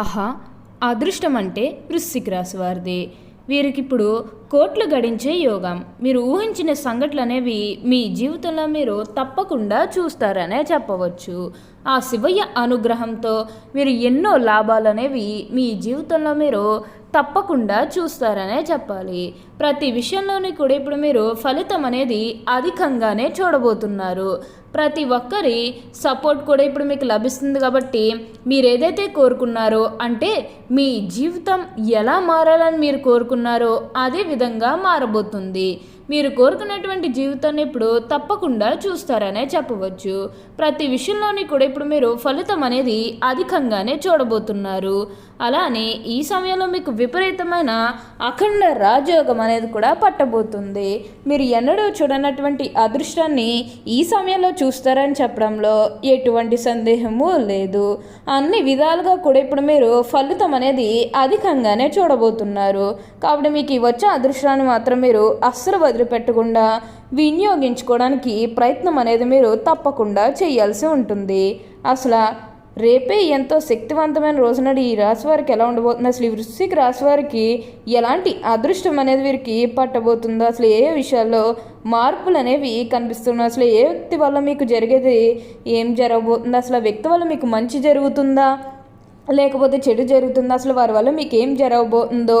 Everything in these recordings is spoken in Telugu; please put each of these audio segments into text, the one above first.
ఆహా అదృష్టం అంటే వృశ్చిక రాశి వారిది. వీరికిప్పుడు కోట్లు గడించే యోగం. మీరు ఊహించిన సంఘటనలు అనేవి మీ జీవితంలో మీరు తప్పకుండా చూస్తారనే చెప్పవచ్చు. ఆ శివయ్య అనుగ్రహంతో మీరు ఎన్నో లాభాలు అనేవి మీ జీవితంలో మీరు తప్పకుండా చూస్తారనే చెప్పాలి. ప్రతి విషయంలోని కూడా ఇప్పుడు మీరు ఫలితం అనేది అధికంగానే చూడబోతున్నారు. ప్రతి ఒక్కరి సపోర్ట్ కూడా ఇప్పుడు మీకు లభిస్తుంది కాబట్టి మీరు ఏదైతే కోరుకున్నారో అంటే మీ జీవితం ఎలా మారాలని మీరు కోరుకున్నారో అదే విధంగా మారబోతుంది. మీరు కోరుకున్నటువంటి జీవితాన్ని ఇప్పుడు తప్పకుండా చూస్తారనే చెప్పవచ్చు. ప్రతి విషయంలోని కూడా ఇప్పుడు మీరు ఫలితం అనేది అధికంగానే చూడబోతున్నారు. అలానే ఈ సమయంలో మీకు విపరీతమైన అఖండ రాజయోగం అనేది కూడా పట్టబోతుంది. మీరు ఎన్నడూ చూడనటువంటి అదృష్టాన్ని ఈ సమయంలో చూస్తారని చెప్పడంలో ఎటువంటి సందేహము లేదు. అన్ని విధాలుగా కూడా ఇప్పుడు మీరు ఫలితం అనేది అధికంగానే చూడబోతున్నారు. కాబట్టి మీకు వచ్చే అదృష్టాన్ని మాత్రం మీరు అస్సలు వదిలిపెట్టకుండా వినియోగించుకోవడానికి ప్రయత్నం అనేది మీరు తప్పకుండా చేయాల్సి ఉంటుంది. అసలు రేపే ఎంతో శక్తివంతమైన రోజునాడు ఈ రాశి వారికి ఎలా ఉండబోతుంది? అసలు ఈ వృశ్చిక రాశి వారికి ఎలాంటి అదృష్టం అనేది వీరికి పట్టబోతుందో అసలు ఏ విషయాల్లో మార్పులు అనేవి కనిపిస్తున్నాయి అసలు ఏ వ్యక్తి వల్ల మీకు జరిగేది ఏం జరగబోతుంది అసలు ఆ వ్యక్తి వల్ల మీకు మంచి జరుగుతుందా? లేకపోతే చెడు జరుగుతుందా? అసలు వారి వల్ల మీకు ఏం జరగబోతుందో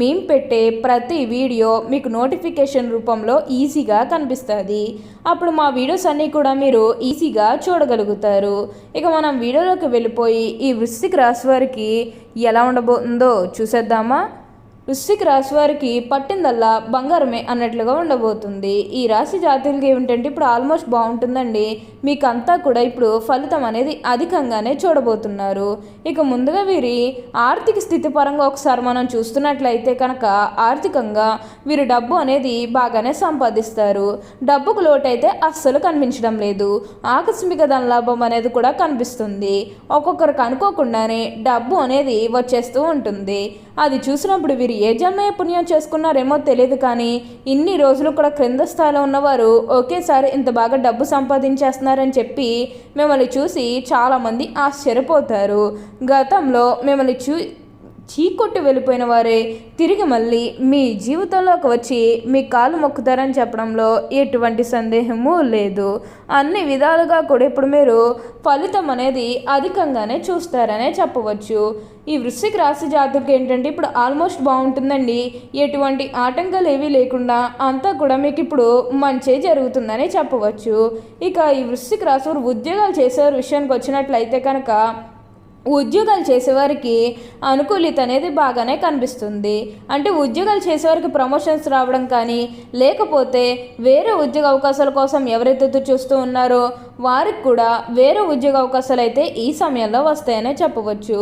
మేము పెట్టే ప్రతి వీడియో మీకు నోటిఫికేషన్ రూపంలో ఈజీగా కనిపిస్తుంది. అప్పుడు మా వీడియోస్ అన్నీ కూడా మీరు ఈజీగా చూడగలుగుతారు. ఇక మనం వీడియోలోకి వెళ్ళిపోయి ఈ వృశ్చిక రాశి వారికి ఎలా ఉండబోతుందో చూసేద్దామా? వృశ్చిక రాశి వారికి పట్టిందల్లా బంగారమే అన్నట్లుగా ఉండబోతుంది. ఈ రాశి జాతీయులకి ఏమిటంటే ఇప్పుడు ఆల్మోస్ట్ బాగుంటుందండి. మీకు అంతా కూడా ఇప్పుడు ఫలితం అనేది అధికంగానే చూడబోతున్నారు. ఇక ముందుగా వీరి ఆర్థిక స్థితి పరంగా ఒకసారి మనం చూస్తున్నట్లయితే కనుక ఆర్థికంగా వీరు డబ్బు అనేది బాగానే సంపాదిస్తారు. డబ్బుకు లోటైతే అస్సలు కనిపించడం లేదు. ఆకస్మిక ధనలాభం అనేది కూడా కనిపిస్తుంది. ఒక్కొక్కరికి అనుకోకుండానే డబ్బు అనేది వచ్చేస్తూ ఉంటుంది. అది చూసినప్పుడు వీరి ఏ జన్మ పుణ్యం చేసుకున్నారేమో తెలియదు కానీ ఇన్ని రోజులు కూడా క్రింద స్థాయిలో ఉన్నవారు ఒకేసారి ఇంత బాగా డబ్బు సంపాదించేస్తున్నారని చెప్పి మిమ్మల్ని చూసి చాలామంది ఆశ్చర్యపోతారు. గతంలో మిమ్మల్ని చూ చీకొట్టి వెళ్ళిపోయిన వారే తిరిగి మళ్ళీ మీ జీవితంలోకి వచ్చి మీ కాలు మొక్కుతారని చెప్పడంలో ఎటువంటి సందేహము లేదు. అన్ని విధాలుగా కూడా ఇప్పుడు మీరు ఫలితం అనేది అధికంగానే చూస్తారనే చెప్పవచ్చు. ఈ వృశ్చిక రాశి జాతకు ఏంటంటే ఇప్పుడు ఆల్మోస్ట్ బాగుంటుందండి. ఎటువంటి ఆటంకాలు ఏవీ లేకుండా అంతా కూడా మీకు ఇప్పుడు మంచి జరుగుతుందని చెప్పవచ్చు. ఇక ఈ వృశ్చిక రాశి ఉద్యోగాలు చేసే విషయానికి వచ్చినట్లయితే కనుక ఉద్యోగాలు చేసేవారికి అనుకూలిత అనేది బాగానే కనిపిస్తుంది. అంటే ఉద్యోగాలు చేసేవారికి ప్రమోషన్స్ రావడం కానీ లేకపోతే వేరే ఉద్యోగ అవకాశాల కోసం ఎవరైతే చూస్తూ ఉన్నారో వారికి కూడా వేరే ఉద్యోగ అవకాశాలు అయితే ఈ సమయంలో వస్తాయనే చెప్పవచ్చు.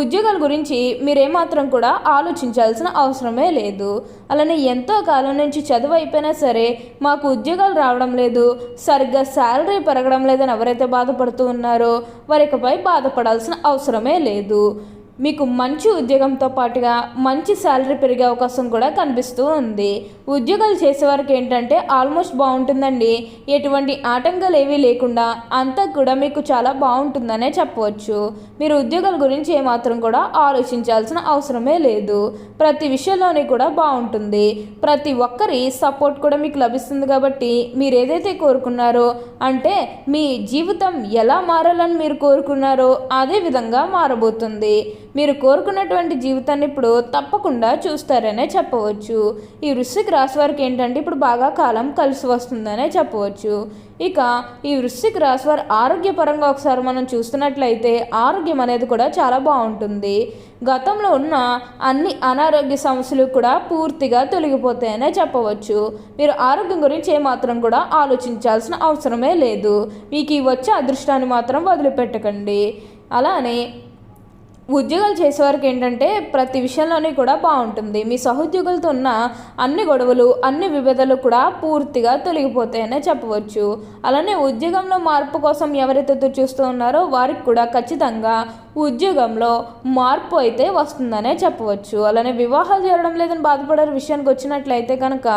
ఉద్యోగాల గురించి మీరేమాత్రం కూడా ఆలోచించాల్సిన అవసరమే లేదు. అలానే ఎంతో కాలం నుంచి చదువు అయిపోయినా సరే మాకు ఉద్యోగాలు రావడం లేదు. సరిగ్గా శాలరీ పెరగడం లేదని ఎవరైతే బాధపడుతూ ఉన్నారో వారికపై బాధపడాల్సిన అవసరమే లేదు. మీకు మంచి ఉద్యోగంతో పాటుగా మంచి శాలరీ పెరిగే అవకాశం కూడా కనిపిస్తూ ఉంది. ఉద్యోగాలు చేసేవారికి ఏంటంటే ఆల్మోస్ట్ బాగుంటుందండి. ఎటువంటి ఆటంకాలు ఏవీ లేకుండా అంతా కూడా మీకు చాలా బాగుంటుందనే చెప్పవచ్చు. మీరు ఉద్యోగాల గురించి ఏమాత్రం కూడా ఆలోచించాల్సిన అవసరమే లేదు. ప్రతి విషయంలోనే కూడా బాగుంటుంది. ప్రతి ఒక్కరి సపోర్ట్ కూడా మీకు లభిస్తుంది కాబట్టి మీరు ఏదైతే కోరుకున్నారో అంటే మీ జీవితం ఎలా మారాలని మీరు కోరుకున్నారో అదే విధంగా మారబోతుంది. మీరు కోరుకున్నటువంటి జీవితాన్ని ఇప్పుడు తప్పకుండా చూస్తారనే చెప్పవచ్చు. ఈ వృశ్చిక రాశి వారికి ఏంటంటే ఇప్పుడు బాగా కాలం కలిసి వస్తుందనే చెప్పవచ్చు. ఇక ఈ వృశ్చిక రాశి వారి ఆరోగ్యపరంగా ఒకసారి మనం చూస్తున్నట్లయితే ఆరోగ్యం అనేది కూడా చాలా బాగుంటుంది. గతంలో ఉన్న అన్ని అనారోగ్య సమస్యలు కూడా పూర్తిగా తొలగిపోతాయనే చెప్పవచ్చు. మీరు ఆరోగ్యం గురించి ఏమాత్రం కూడా ఆలోచించాల్సిన అవసరమే లేదు. మీకు ఈ వచ్చే అదృష్టాన్ని మాత్రం వదిలిపెట్టకండి. అలానే ఉద్యోగాలు చేసేవారికి ఏంటంటే ప్రతి విషయంలోనే కూడా బాగుంటుంది. మీ సహోద్యోగులతో ఉన్న అన్ని గొడవలు అన్ని విభేదాలు కూడా పూర్తిగా తొలగిపోతాయనే చెప్పవచ్చు. అలానే ఉద్యోగంలో మార్పు కోసం ఎవరైతే చూస్తూ ఉన్నారో వారికి కూడా ఖచ్చితంగా ఉద్యోగంలో మార్పు అయితే వస్తుందనే చెప్పవచ్చు. అలానే వివాహాలు జరగడం లేదని బాధపడే విషయానికి వచ్చినట్లయితే కనుక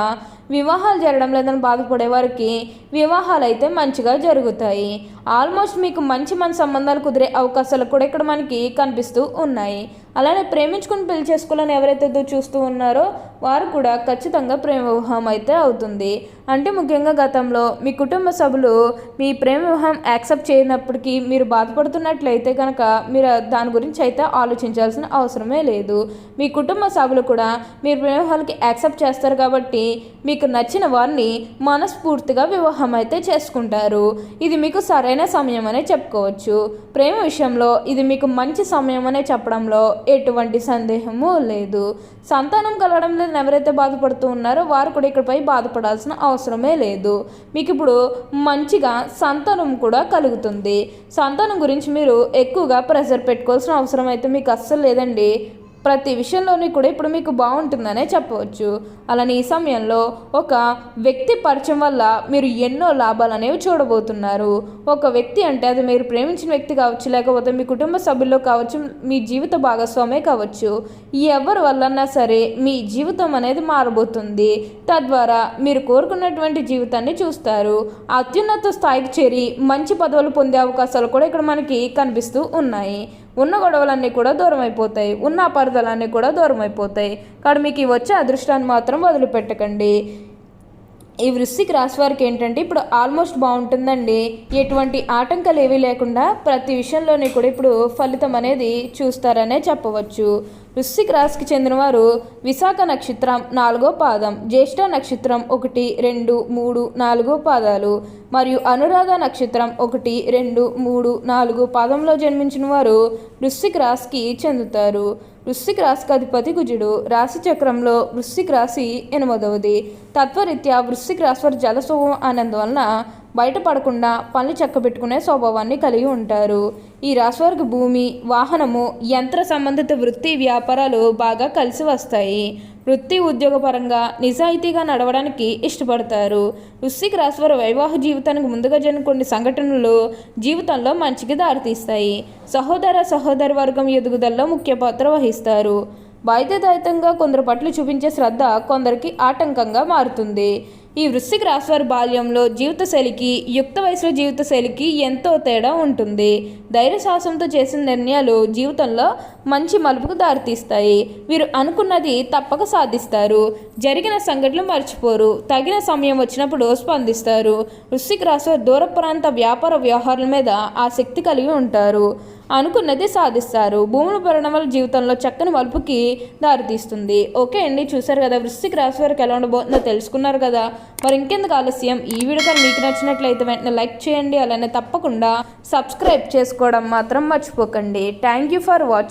వివాహాలు జరగడం లేదని బాధపడే వారికి వివాహాలు అయితే మంచిగా జరుగుతాయి. ఆల్మోస్ట్ మీకు మంచి మంచి సంబంధాలు కుదిరే అవకాశాలు కూడా ఇక్కడ మనకి కనిపిస్తూ ఉన్నాయి. అలానే ప్రేమించుకుని పెళ్ళి చేసుకోవాలని ఎవరైతే చూస్తూ ఉన్నారో వారు కూడా ఖచ్చితంగా ప్రేమ వివాహం అయితే అవుతుంది. అంటే ముఖ్యంగా గతంలో మీ కుటుంబ సభ్యులు మీ ప్రేమ వివాహం యాక్సెప్ట్ చేయనప్పటికీ మీరు బాధపడుతున్నట్లయితే కనుక మీరు దాని గురించి అయితే ఆలోచించాల్సిన అవసరమే లేదు. మీ కుటుంబ సభ్యులు కూడా మీరు ప్రేమ వివాహాలకి యాక్సెప్ట్ చేస్తారు కాబట్టి మీకు నచ్చిన వారిని మనస్ఫూర్తిగా వివాహం అయితే చేసుకుంటారు. ఇది మీకు సరైన సమయం అనే చెప్పుకోవచ్చు. ప్రేమ విషయంలో ఇది మీకు మంచి సమయం అనే చెప్పడంలో ఎటువంటి సందేహము లేదు. సంతానం కలగడం లేదని ఎవరైతే బాధపడుతూ ఉన్నారో వారు కూడా ఇక్కడపై బాధపడాల్సిన అవసరమే లేదు. మీకు ఇప్పుడు మంచిగా సంతానం కూడా కలుగుతుంది. సంతానం గురించి మీరు ఎక్కువగా ప్రెషర్ పెట్టుకోవాల్సిన అవసరం అయితే మీకు అస్సలు లేదండి. ప్రతి విషయంలోని కూడా ఇప్పుడు మీకు బాగుంటుందనే చెప్పవచ్చు. అలానే ఈ సమయంలో ఒక వ్యక్తి పరిచయం వల్ల మీరు ఎన్నో లాభాలు అనేవి చూడబోతున్నారు. ఒక వ్యక్తి అంటే అది మీరు ప్రేమించిన వ్యక్తి కావచ్చు లేకపోతే మీ కుటుంబ సభ్యుల్లో కావచ్చు మీ జీవిత భాగస్వామే కావచ్చు. ఎవరి వల్లన్నా సరే మీ జీవితం అనేది మారబోతుంది. తద్వారా మీరు కోరుకున్నటువంటి జీవితాన్ని చూస్తారు. అత్యున్నత స్థాయికి చేరి మంచి పదవులు పొందే అవకాశాలు కూడా ఇక్కడ మనకి కనిపిస్తూ ఉన్నాయి. ఉన్న గొడవలన్నీ కూడా దూరం అయిపోతాయి. ఉన్న అపార్థాలన్నీ కూడా దూరం అయిపోతాయి. కానీ మీకు వచ్చే అదృష్టాన్ని మాత్రం వదిలిపెట్టకండి. ఈ వృశ్చిక రాశి వారికి ఏంటంటే ఇప్పుడు ఆల్మోస్ట్ బాగుంటుందండి. ఎటువంటి ఆటంకాలు ఏవీ లేకుండా ప్రతి విషయంలోనే కూడా ఇప్పుడు ఫలితం అనేది చూస్తారనే చెప్పవచ్చు. వృశ్చిక రాశికి చెందినవారు విశాఖ నక్షత్రం నాలుగో పాదం జ్యేష్ఠ నక్షత్రం ఒకటి రెండు మూడు నాలుగో పాదాలు మరియు అనురాధ నక్షత్రం ఒకటి రెండు మూడు నాలుగు పాదంలో జన్మించిన వారు వృశ్చిక రాశికి చెందుతారు. వృశ్చిక రాశికి అధిపతి కుజుడు రాశి చక్రంలో వృశ్చిక రాశి ఎనిమిదవది. తత్వరీత్యా వృశ్చిక రాశి వారు ఆనందం వలన బయటపడకుండా పనులు చక్కబెట్టుకునే స్వభావాన్ని కలిగి ఉంటారు. ఈ రాశివారికి భూమి వాహనము యంత్ర సంబంధిత వృత్తి వ్యాపారాలు బాగా కలిసి వస్తాయి. వృత్తి ఉద్యోగపరంగా నిజాయితీగా నడవడానికి ఇష్టపడతారు. వృశ్చిక రాశివారి వైవాహ జీవితానికి ముందుగా జరిగిన కొన్ని సంఘటనలు జీవితంలో మంచికి దారితీస్తాయి. సహోదర సహోదరి వర్గం ఎదుగుదలలో ముఖ్య పాత్ర వహిస్తారు. బాధ్యతాయుతంగా కొందరు పట్ల చూపించే శ్రద్ధ కొందరికి ఆటంకంగా మారుతుంది. ఈ వృశ్చిక రాశి వారి బాల్యంలో జీవితశైలికి యుక్త వయసులో జీవితశైలికి ఎంతో తేడా ఉంటుంది. ధైర్య సాహసంతో చేసిన నిర్ణయాలు జీవితంలో మంచి మలుపుకు దారితీస్తాయి. వీరు అనుకున్నది తప్పక సాధిస్తారు. జరిగిన సంఘటనలు మర్చిపోరు. తగిన సమయం వచ్చినప్పుడు స్పందిస్తారు. వృశ్చిక రాశి వారు దూర ప్రాంత వ్యాపార వ్యవహారాల మీద ఆసక్తి కలిగి ఉంటారు. అనుకున్నది సాధిస్తారు. భూముల పరిణామాల జీవితంలో చక్కని మలుపుకి దారితీస్తుంది. ఓకే అండి చూసారు కదా వృశ్చిక రాశి వారికి ఎలా ఉండబోతుందో తెలుసుకున్నారు కదా. మరి ఇంకెందుకు ఆలస్యం? ఈ వీడియో కానీ మీకు నచ్చినట్లయితే వెంటనే లైక్ చేయండి. అలానే తప్పకుండా సబ్స్క్రైబ్ చేసుకోవడం మాత్రం మర్చిపోకండి. Thank you for watching